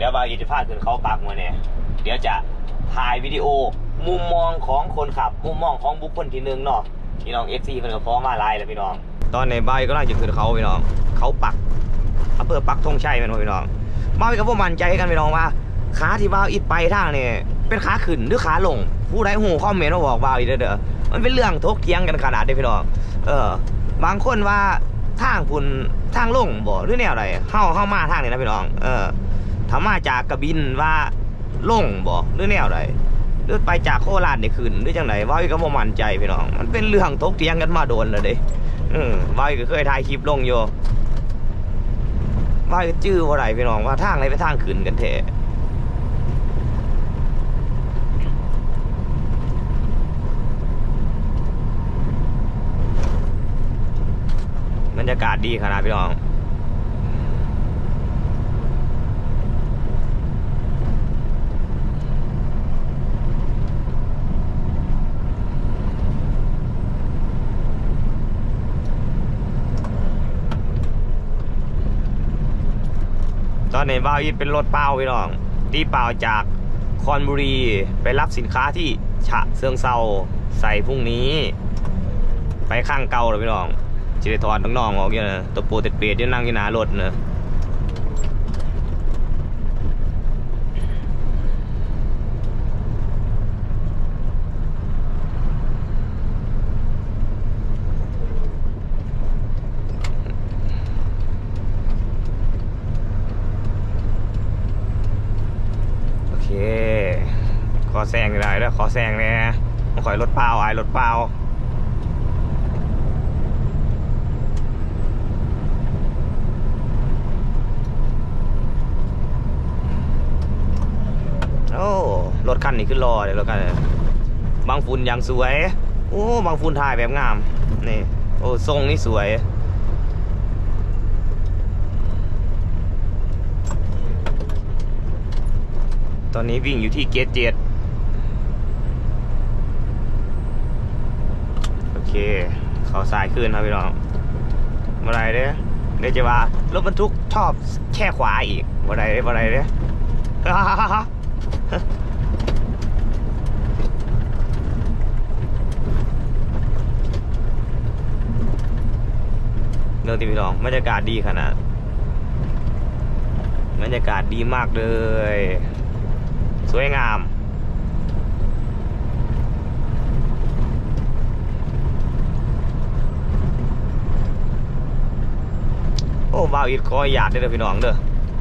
เดี๋ยวบางอิทธิพาขึ้นเขาปักมาเนี่ยเดี๋ยวจะถ่ายวิดีโอ มุมมองของคนขับ มุมมองของบุคคลที่หนึ่งเนาะพี่น้องเอฟซีเพิ่นก็ฟ้องมาไลน์แล้วพี่น้อง ตอนในใบก็น่าจะขึ้นเขาพี่น้อง เขาปักอำเภอปักธงชัยมันพี่น้องมาไปกับพวกมันใจกันพี่น้องว่าขาที่บ่าวอิดไปทางเนี่ยเป็นขาขึ้นหรือขาลง ผู้ใดหูคอมเมนต์มาบอกบ่าวอิดเด้อมันเป็นเรื่องทกเถียงกันขนาดนี้พี่น้องเออ บางคนว่าทางคุณทางลงบ่หรือแนวใดเฮาเฮามาทางนี้นะพี่น้อง เออ ถ้ามาจากกระบินว่าล่งบ่หรือแนวใดหรือไปจากโคราชนี่ขึ้นหรือจังไดว่าอีกก็บ่มั่นใจพี่น้อง มันเป็นเรื่องทกเถียงกันมาโดนแล้วเด้ว่าอีกก็เคยถ่ายคลิปลงอยู่ว่าอีกจื้อบ่าได้พี่น้องว่าทางไหนเป็นทางขึ้นกันแท้บรรยากาศดีขนาดพี่น้อง ตอนนี้บ่าวอีทเป็นรถเปล่าพี่น้อง ตีเปล่าจากคอนบุรีไปรับสินค้าที่ฉะเซิงเซาใส่พรุ่งนี้ ไปข้างเก่าเลยพี่น้องจิได้ถอนน้องๆออกเยู่นะตัวโปรเตดเปียดยังนั่งอยู่หน้ารถเนะโอเค ขอแซงได้แล้วข อแซงแน่ขอยรถเปล่าไอ้รถเปล่าโอ้รถคันนี้ขึ้นรอเดี๋ยวรถคันนี้บางฝุ่นยังสวย โอ้บางฝุ่นถ่ายแบบงาม นี่ โอ้ทรงนี่สวยตอนนี้วิ่งอยู่ที่เกตเจ็ดโอ เค เขาสายขึ้นครับพี่น้องเมื่อไรเด้เดี๋ยวจะว่ารถบรรทุกชอบแช่ขวาอีกเมื่อไรเด้อเมื่อไรเด้เรื่องที่พี่น้องบรรยากาศดีขนาดบรรยากาศดีมากเลย สวยงาม โอ้ บาวอิดคอยหยาดเด้อพี่น้องเด้อ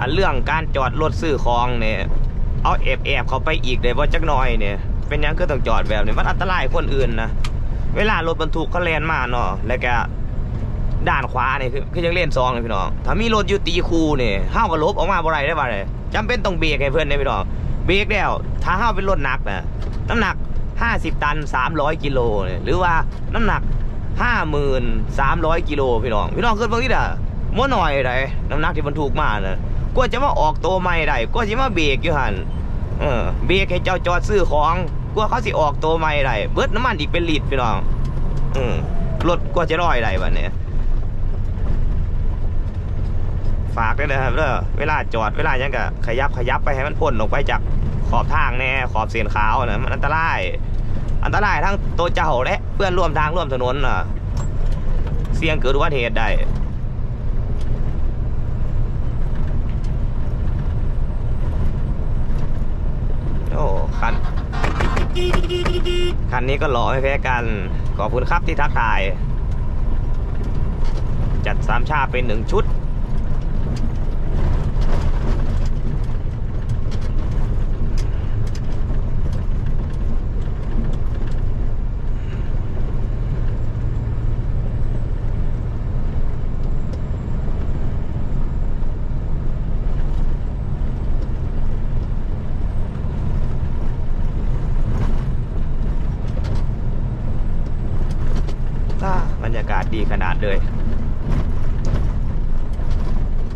อันเรื่องการจอดรถซื้อของเนี่ยเอาแอบแอบเขาไปอีกเลยว่าจักหน่อยเนี่ยเป็นยังคือต้องจอดแบบนี้มันอันตรายคนอื่นนะเวลารถบรรทุกเขาแลนมาเนาะแล้วก็ด้านขวาเนี่ยคือคือยังเล่นซองเลยพี่น้องถ้ามีรถอยู่ตีคูเนี่ยห้าวก็ลบออกมาบ่ไรได้บ่เลยจำเป็นต้องเบรกให้เพื่อนเนี่ยพี่น้องเบรกแล้วถ้าห้าวเป็นรถหนักนะน้ำหนัก 50 ตัน 300 กิโลเนี่ยหรือว่าน้ำหนัก 5300 กิโลพี่น้องพี่น้องขึ้นบางทีอะ มั่วหน่อยได้น้ำหนักที่บรรทุกมานะกว่าจะมาออกตัวใหม่ได้กว่าจะมาเบรกอยู่หันเออเบรกให้เจ้าจอดซื้อของกว่าเขาสิออกตัวใหม่ได้เบิดน้ำมันอีกเป็นลิตรพี่น้องอืมรถกว่าจะร้อยได้บัดเนี้ฝากด้วยนะครับเด้อเวลาจอดเวลายังก็ขยับขยับไปให้มันพ้นออกไปจากขอบทางแน่ขอบเส้นขาวนะมันอันตราย อันตรายทั้งตัวเจ้าและเพื่อนร่วมทางร่วมถนนน่ะ เสี่ยงเกิดอุบัติเหตุได้ โอ้ คัน คันนี้ก็หล่อไม่แพ้กัน ขอบคุณครับที่ทักทาย จัดสามชาเป็นหนึ่งชุด อ่าบรรยากาศดีขนาด เลย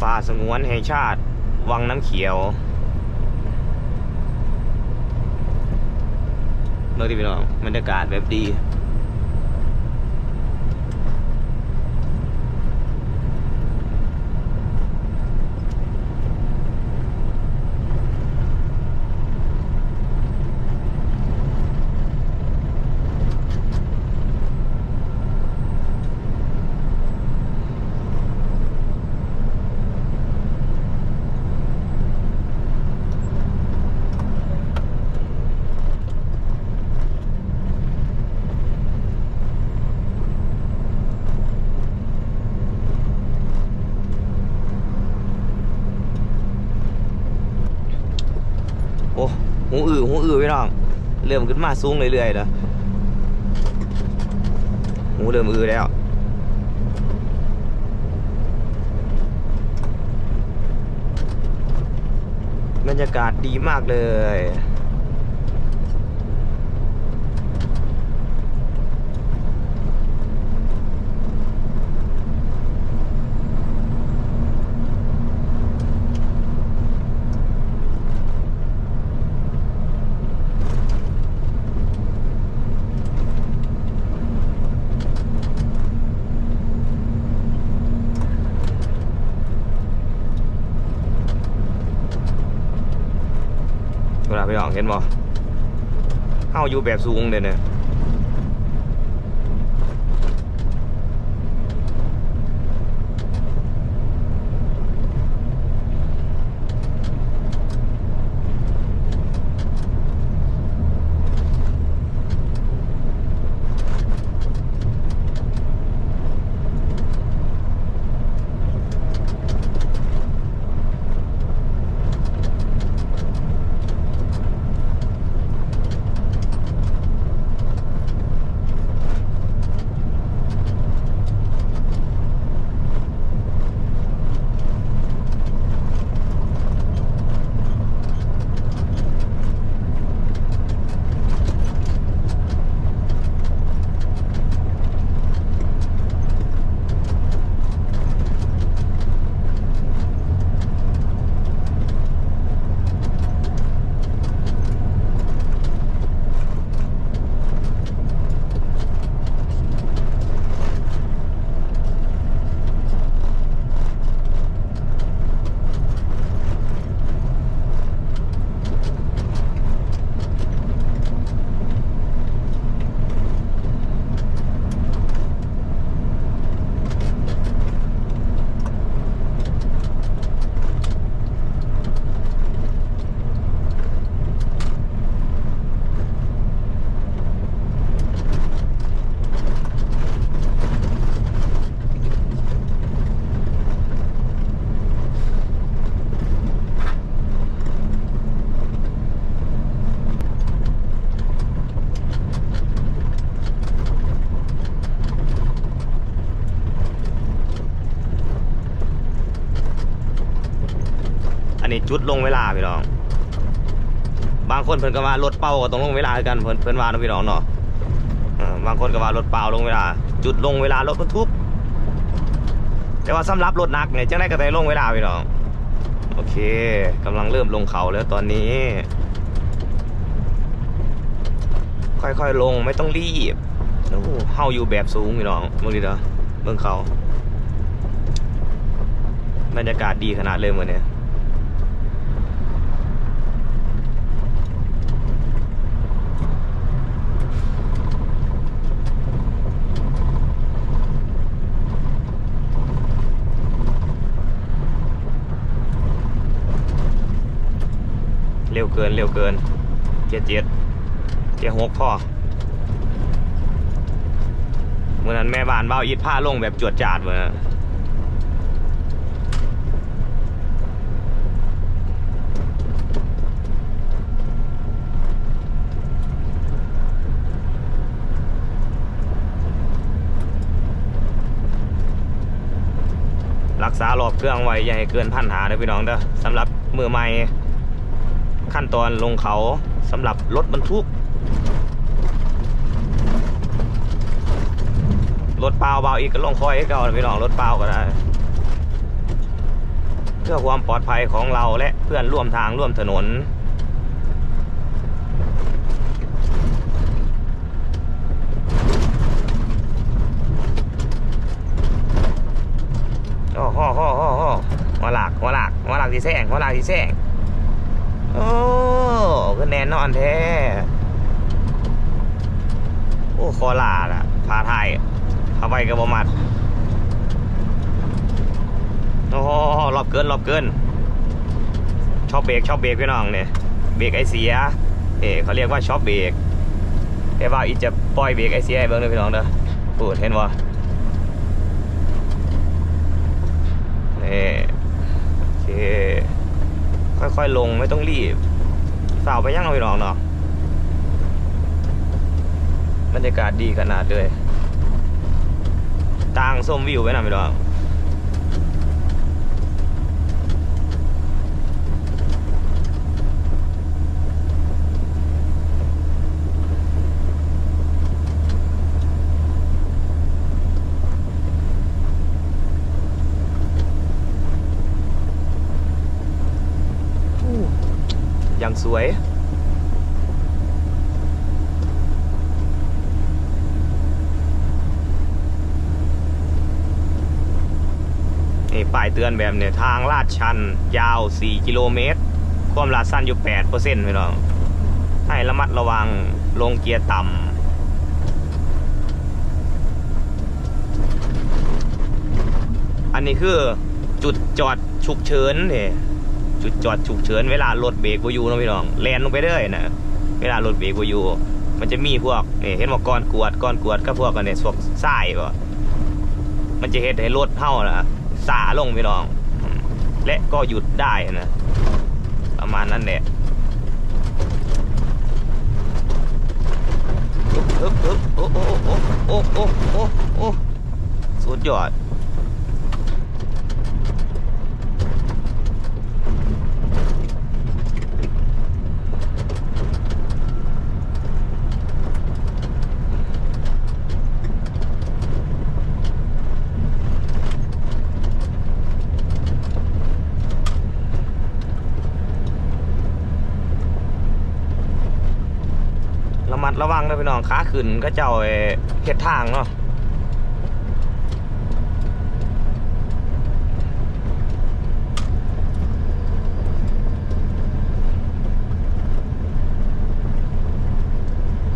ป่าสงวนแห่งชาติวังน้ำเขียวเมื่อที่พี่น้องบรรยากาศแบบดี โอ้หูอือหูอือ พี่น้อง เริ่มขึ้นมาสูงเรื่อยๆแล้วหูเริ่มอือแล้วบรรยากาศดีมากเลย เวลาไปออกเห็นบ่เข้าอยู่แบบสูงเลยเนี่ย อันนี้จุดลงเวลาพี่น้อง บางคนเพิ่นก็ว่ารถเป่าก็ต้องลงเวลากันเพิ่นเพิ่นว่านะพี่น้องเนาะบางคนก็ว่ารถเป่าลงเวลา จุดลงเวลารถบรรทุกแต่ว่าสำหรับรถหนักเนี่ยจังได้ก็ไดลงเวลาพี่น้องโอเคกำลังเริ่มลงเขาแล้วตอนนี้ ค่อยๆลงไม่ต้องรีบโอ้เฮาอยู่แบบสูงพี่น้องเบิ่งดิเด้อเบิ่งเขาบรรยากาศดีขนาดเลยมื้อนี้ เร็วเกินเร็วเกินเจ็ดเจ็ดเจ็ดหกพ่อเมื่อนั้นแม่บ้านเบ้าอีดผ้าลงแบบจวดจาดเหมือนรักษารอบเครื่องไว้อย่าให้เกินพันหาเด้อพี่น้องเด้อสำหรับมือใหม่ ขั้นตอนลงเขาสำหรับรถบรรทุก รถเปล่าเบาอีกก็ลงคอยให้เก่าพี่น้องรถเปล่าก็ได้ เพื่อความปลอดภัยของเราและเพื่อนร่วมทางร่วมถนนโอ้โหโหโหโหหัวหลักหัวหลักหัวหลักที่แซงหัวหลักที่แซง โอ้ก็แน่นอนแท้ โอ้คอลาดอะพาไทยเข้าไปกับบมัดโอ้รอบเกินรอบเกิน ชอบเบรกชอบเบรกพี่น้องเนี่ยเบรกไอเสียเอ๋เขาเรียกว่าชอบเบรกแต่ว่าอีจะปล่อยเบรกไอเสียเบิ้งเลยพี่น้องเด้อพูดเห็นวะนี่โอเค ค่อยๆลงไม่ต้องรีบสาวไปย่างเอาไปหรองเนาะบรรยากาศดีขนาดเลยต่างส้มวิวไว้นะพี่น้องยัง สวยนี่ป้ายเตือนแบบเนี่ยทางลาดชัน ยาว 4 กิโลเมตร ความลาดสั้นอยู่8%พี่น้องให้ระมัดระวังลงเกียร์ต่ำอันนี้คือจุดจอดฉุกเฉินเนี่ย จุดจอดฉุกเฉินเวลารถเบรกบ่อยู่นะพี่น้องแลนลงไปเรื่อยนะเวลารถเบรกบ่อยู่ มันจะมีพวกนี่เห็นว่าก้อนกวดก้อนกวดก็พวกกันเนี่ยพวกทรายบ่ะมันจะเฮ็ดให้รถเท่านะสาลงพี่น้อง และก็หยุดได้นะประมาณนั้นแหละโอ้โอ้โอ้โอ้โอ้โอ้โอ้สุดยอด ระวังนะพี่น้องขาขึ้นก็เจ้าเฮ็ดทางเนาะ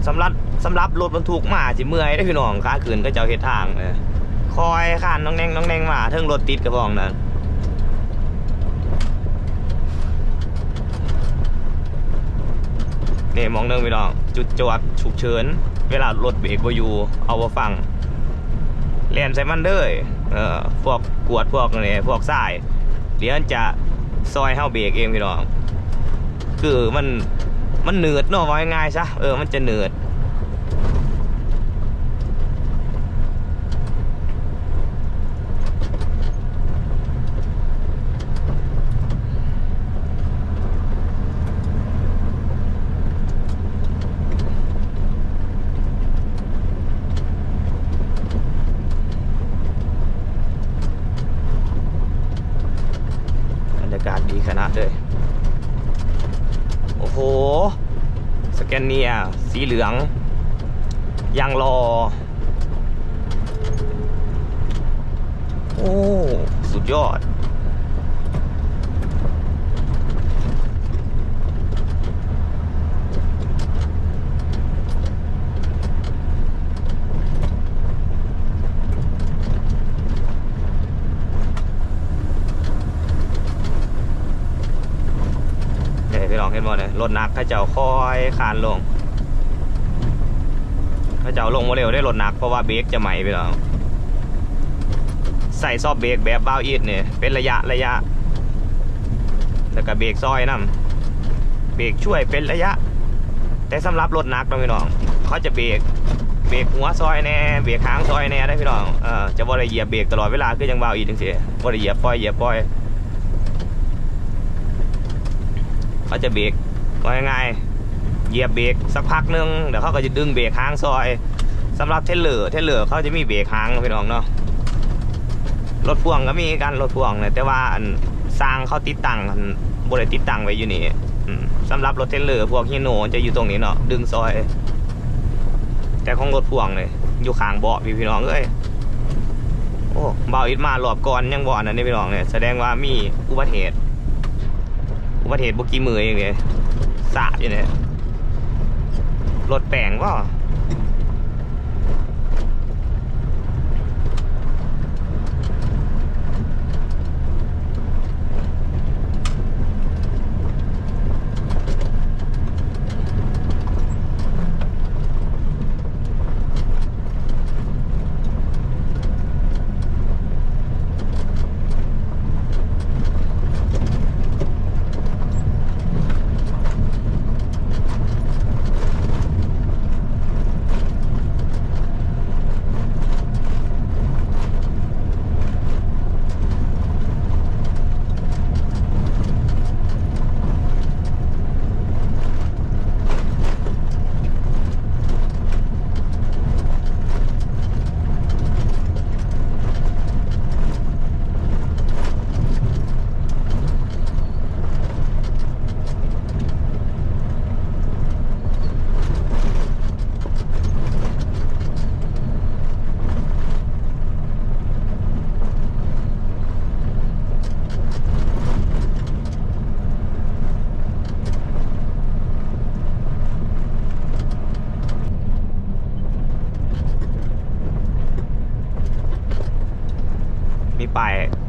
สำหรับสำหรับรถบรรทุกมาสิเมื่อยได้พี่น้องขาขึ้นก็เจ้าเฮ็ดทางเออคอยขานน้องแนงน้องแนงมาเทิงรถติดกระบองนั้นนี่มองเนื่องพี่น้อง จุดจอดฉุกเฉิน เวลารถเบรกบ่อยู่ เอาว่าฟังเลียนใส่มันเด้ยเออพวกกวดพวกนี่พวกทรายเดี๋ยวมันจะซอยเฮาเบรกเองพี่น้อง คือมันมันเหนืดเนาะว่าง่ายๆซะเออมันจะเหนืดบรรยากาศดีขนาดเลย โอ้โห สแกนเนีย สีเหลืองยางรอ โอ้ สุดยอดเนี่ยพี่น้องเห็นบ่เนี่ยรถหนักข้าเจ้าคอยคานลง เข้าเจ้าลงมาเร็วได้รถหนักเพราะว่าเบรกจะใหม่พี่น้องใส่ซอบเบรกแบบเบาอีดเนี่ยเป็นระยะระยะ แล้วก็เบรกซอยนํเบรกช่วยเป็นระยะ แต่สำหรับรถหนักนะพี่น้องเขาจะเบรกเบรกหัวซอยแน่เบรกหางซอยแน่ได้พี่น้องเออจะบ่ได้เหยียบเบรกตลอดเวลาคือยังเบาอีดจังซี่บ่ได้เหยียบปล่อยเหยียบปล่อยเขาจะเบรกง่ายๆ เหยียบเบรกสักพักหนึงเดี๋ยวเขาก็จะดึงเบรกค้างซอยสำหรับเทเลอร์เทเลอร์เขาจะมีเบรกค้างพี่น้องเนาะรถพ่วงก็มีการรถพ่วงเนี่ยแต่ว่าอันสร้างเขาติดตั้งบริติดตั้งไว้อยู่นี่อืมสำหรับรถเทเลอร์พวกฮีโน่จะอยู่ตรงนี้เนาะดึงซอย แต่ของรถพ่วงเลยอยู่ข้างเบาะพี่พี่น้องเอ้ยโอ้เบาอิดมารอบก่อนยังบ่อนนั้นนี่พี่น้องเนี่ยแสดงว่ามีอุบัติเหตุอุบัติเหตุบุกี้มือเองเลยสาดอยู่เนี่ย รถแปลงก็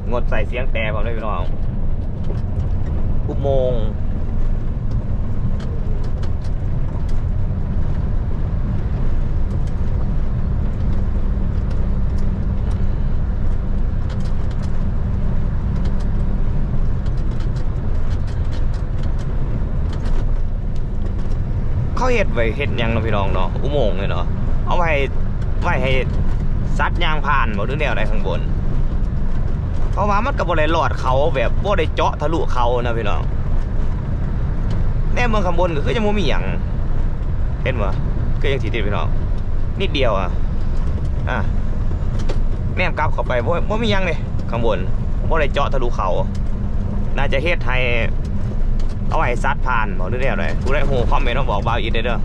งดใส่เสียงแต่ผมเลยพี่น้องอุโมงค์เขาเห็ดไว้เห็ดยังนะพี่น้องเนาะอุโมงค์เลยเนาะเอาไว้ไว้ให้ซัดยางผ่านบ่หรือแนวใดข้างบน เพราะว่ามันก็บ่ได้หลอดเขาแบบบ่ได้เจาะทะลุเขานะพี่น้องแน่เมืองข้างบนก็คือจะบ่มีหยังเห็นบ่ก็ยังสิติดพี่น้องนิดเดียวอะอะแนมกลับเข้าไปบ่บ่มียังเลยข้างบนบ่ได้เจาะทะลุเขา น่าจะเฮ็ดให้เอาไว้ซัดผ่านบ่หรือแนวใดผู้ใดฮู้คอมเมนต์มาบอกบ่าวอีกเด้อ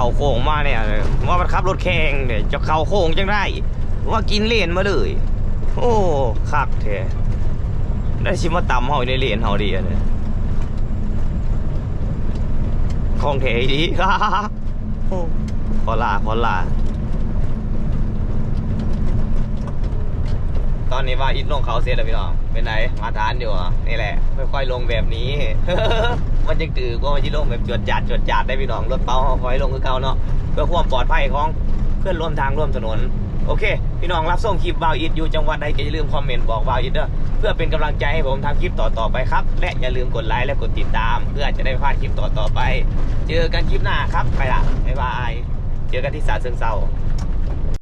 เขาโค้งมาเนี่ยว่ามันขับรถแข่งเนี่ยจะเข้าโค้งจังได้ว่ากินเลนมาเลย โอ้คักแท้ได้ชิมาตำเฮาในเลนเฮาดีอะเนี่ยของแท้ดีโอ้พอลาพอลาตอนนี้ว่าอิดลงเขาเสร็จแล้วพี่น้องเป็นไงมาทานอยู่อะนี่แหละค่อยๆลงแบบนี้ มันยังตื่นก็มันจะลงแบบจวดจัดจวดจัดได้พี่น้องรถเป้าคอยลงคือเก่าเนาะเพื่อความปลอดภัยของเพื่อนร่วมทางร่วมถนนโอเค พี่น้องรับส่งคลิปบาวอิดอยู่จังหวัดใดก็อย่าลืมคอมเมนต์บอกบาวอิดเด้อเพื่อเป็นกำลังใจให้ผมทำคลิปต่อๆไปครับ และอย่าลืมกดไลค์และกดติดตาม เพื่อจะได้พลาดคลิปต่อๆไป เจอกันคลิปหน้าครับไปละบ๊ายบาย เจอกันที่สาเชิงเซา